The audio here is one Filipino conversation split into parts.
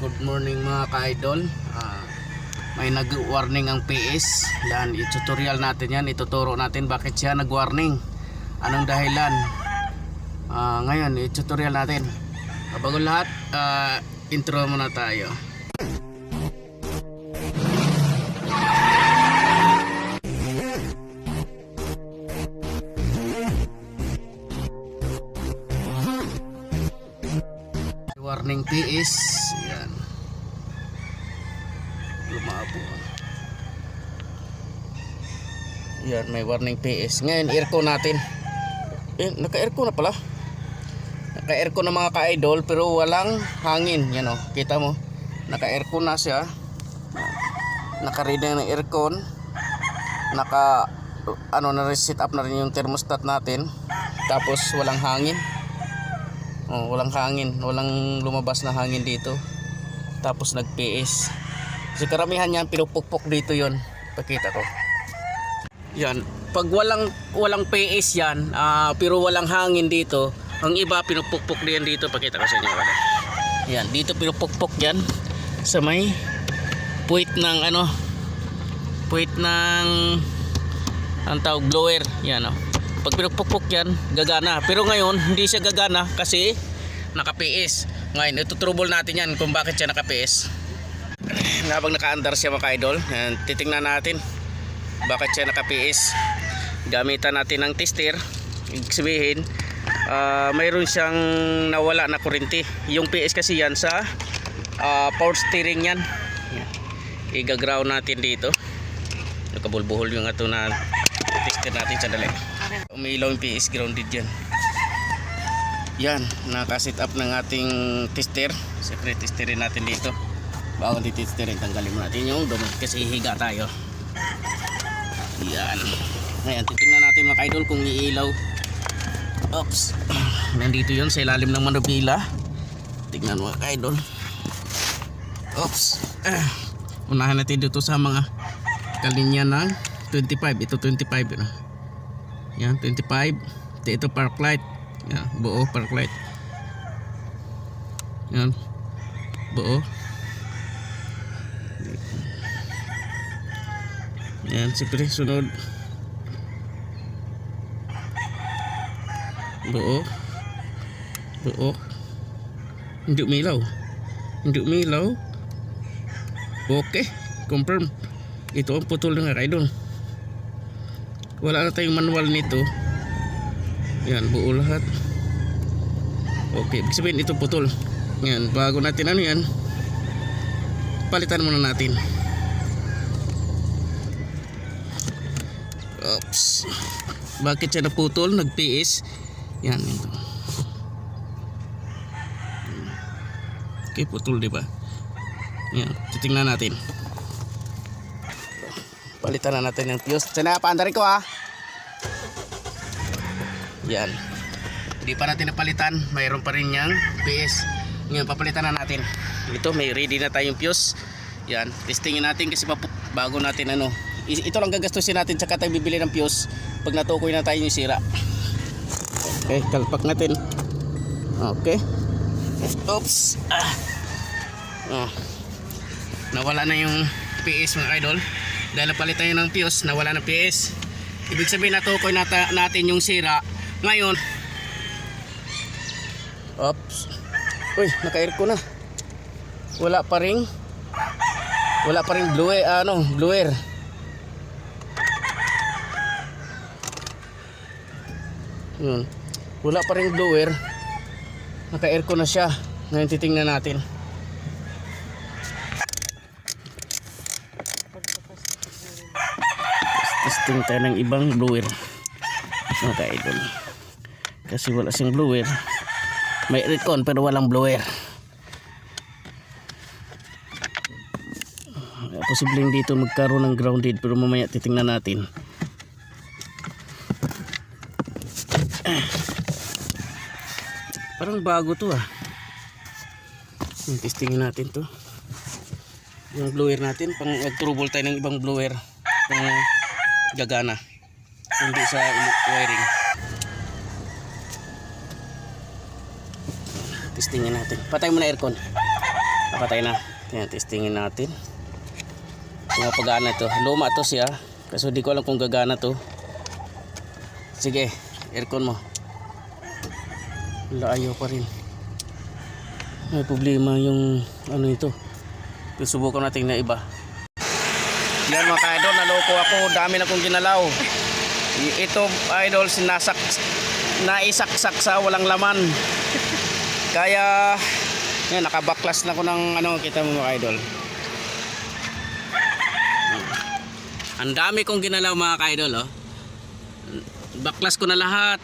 Good morning mga ka-idol. Ah, may nag-warning ang PS. Yan, i-tutorial natin yan. Ituturo natin bakit siya nag-warning. Anong dahilan. Ah, ngayon, i-tutorial natin. Ah, bago lahat, ah, intro muna tayo. Warning PS. Yan. Lumabo. Yan, may warning PS. Ngayon, aircon natin. Eh, naka-aircon na pala. Naka-aircon na mga ka-idol pero walang hangin. Yan o, kita mo. Naka-aircon na siya. Naka-ready na ng aircon. Naka, ano na rin, set up na rin yung thermostat natin. Tapos walang hangin. Oh, walang hangin, walang lumabas na hangin dito. Tapos nag-PS. Kasi karamihan yan, pinupukpok dito yon. Pakita ko. Yan. Pag walang walang PS yan, ah, pero walang hangin dito, ang iba pinupukpok din dito. Pakita ko sa inyo. Yan, dito pinupukpok yan sa may puwit ng ano, puwit ng ang tawag blower. Yan oh. Pag pinupukpok yan, gagana. Pero ngayon, hindi siya gagana kasi naka-PS. Ngayon, itutrubol natin yan kung bakit siya naka-PS. Habang naka-andar siya mga idol, titingnan natin bakit siya naka-PS. Gamitan natin ng tester. Sabihin, ah, mayroon siyang nawala na kuryente. Yung PS kasi yan sa ah, power steering yan. yan. Iga-ground natin dito. Nakabulbuhol yung ato na tester natin sa dali. Umilaw yung PS grounded yan. Yan, naka-set up ng ating tester. Siyempre, testerin natin dito. Bago titesterin, tanggalin natin yung dumi kasi higa tayo. Yan. Ngayon, titingnan natin mga idol kung iilaw. Oops. Nandito yun sa ilalim ng manubila. Tingnan mga idol. Oops. Ah. Unahan natin dito sa mga kalinya ng 25. Ito 25. Ano? Yan, 25. Ito, ito park light. Yan, buo park light. Yan. Buo. Yan, siyempre sunod. Buo. Buo. Hindi umilaw. Hindi umilaw. Okay. Confirm. Ito ang putol ng idol. Wala na tayong manual nito. Yan, buo lahat. Okay, ibig sabihin ito putol. Yan, bago natin ano yan, palitan muna natin. Oops. Bakit siya naputol? Nag-PS. Yan. ito. Okay, putol, di ba? Yan, titingnan natin. Palitan na natin yung fuse. Sana, paandarin ko ha. Yan. Hindi pa natin napalitan. Mayroon pa rin yung PS. Ngayon, papalitan na natin. Ito, may ready na tayong fuse. Yan. Testingin natin kasi bago natin ano. Ito lang gagastusin natin tsaka tayo bibili ng fuse pag natukoy na tayo yung sira. Okay, kalpak natin. Okay. Oops. Ah. Oh. Nawala na yung PS mga idol. Dahil napalitan yun ng fuse, nawala ng PS. Ibig sabihin natukoy nata- natin yung sira. Ngayon, Oops. Uy, naka-aircon na. Wala pa ring wala pa ring blower, ano, blower. Yun. Wala pa ring blower. Naka-aircon na siya. Ngayon titingnan natin. Testing tayo ng ibang blower. Mga ka-idol. Kasi wala siyang blower. May aircon pero walang blower. Posibleng dito magkaroon ng grounded pero mamaya titingnan natin. Parang bago to ah. Yung testingin natin to. Yung blower natin, pang nag-trouble tayo ng ibang blower. Pang gagana. Hindi sa wiring. Testingin natin. Patay mo na aircon. Napatay na. Yan, testingin natin. Mga pagana to. Luma to siya. Kaso di ko alam kung gagana to. Sige, aircon mo. Wala, ayaw pa rin. May problema yung ano ito. Susubukan natin na iba. Yan mga ka-idol, naloko ako. Dami na kong ginalaw. Ito, idol, sinasak, naisaksak sa walang laman. Kaya, yan, nakabaklas na ko ng ano, kita mo mga idol. Ang dami kong ginalaw mga ka-idol, oh. Baklas ko na lahat.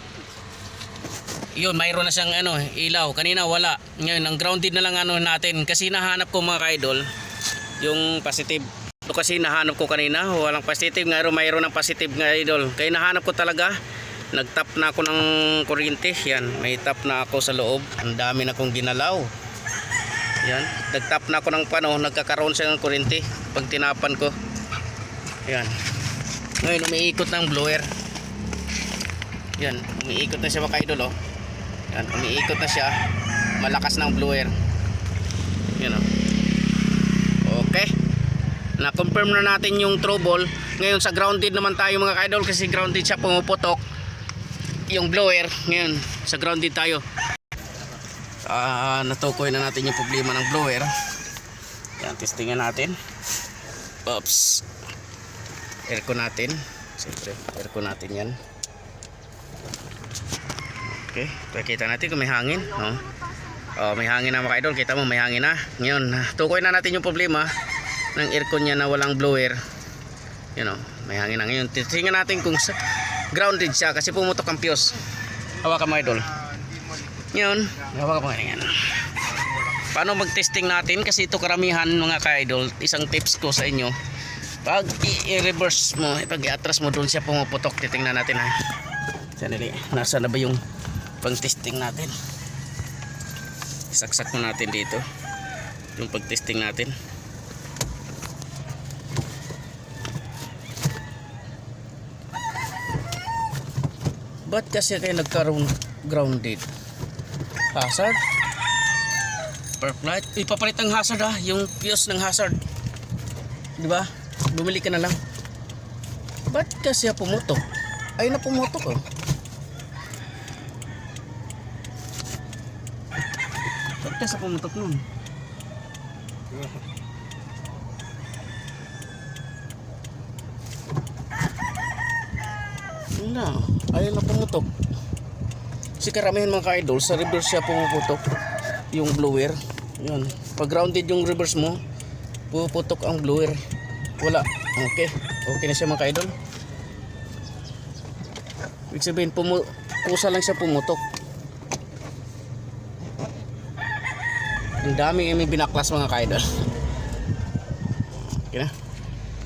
Yun, mayroon na siyang ano, ilaw. Kanina wala. Ngayon, ang grounded na lang ano natin. Kasi nahanap ko mga ka-idol, yung positive. Ito kasi nahanap ko kanina, walang positive. Ngayon, mayroon ng positive nga idol. Kaya nahanap ko talaga. Nag-tap na ako ng kuryente. Yan, may tap na ako sa loob. Ang dami na kong ginalaw. Yan, nag-tap na ako ng pano. Nagkakaroon siya ng kuryente. Pag tinapan ko. Yan. Ngayon, umiikot ng blower. Yan, umiikot na siya mga idol oh. Yan, umiikot na siya. Malakas ng blower. Yan oh. Okay. Na-confirm na natin yung trouble. Ngayon sa grounded naman tayo mga idol kasi grounded siya pumuputok. Yung blower, ngayon sa grounded tayo. Ah, natukoy na natin yung problema ng blower. Yan, testingan natin. Oops. Aircon natin. Siyempre, aircon natin yan. Okay, pakita natin kung may hangin. No? Oh, may hangin na mga idol. Kita mo, may hangin na. Ngayon, tukoy na natin yung problema ng aircon niya na walang blower. Yun know, may hangin na. Ngayon, titingnan natin kung sa grounded siya kasi pumutok ang fuse. Hawakan mo idol. Ngayon, hawakan mo yan. Paano mag-testing natin? Kasi ito karamihan mga ka-idol. Isang tips ko sa inyo. Pag i-reverse mo, pag i-atras mo doon siya pumuputok. Titingnan natin ha. Sandali, nasa na ba yung pang-testing natin? Saksak mo natin dito. Yung pag-testing natin. Ba't kasi kayo nagkaroon grounded? Hazard? Spark light? Ipapalit ng hazard ha, yung fuse ng hazard. Di ba? Bumili ka na lang. Ba't kasi pumutok? Ay na pumutok oh. Ba't kasi pumutok nun? Na, ayaw na pumutok. Kasi karamihan mga ka-idol, sa reverse siya pumuputok yung blower. Yun. Pag grounded yung reverse mo, puputok ang blower. Wala. Okay. Okay na siya mga ka-idol. Ibig sabihin, pumu kusa lang siya pumutok. Ang dami may binaklas mga ka-idol. Okay na.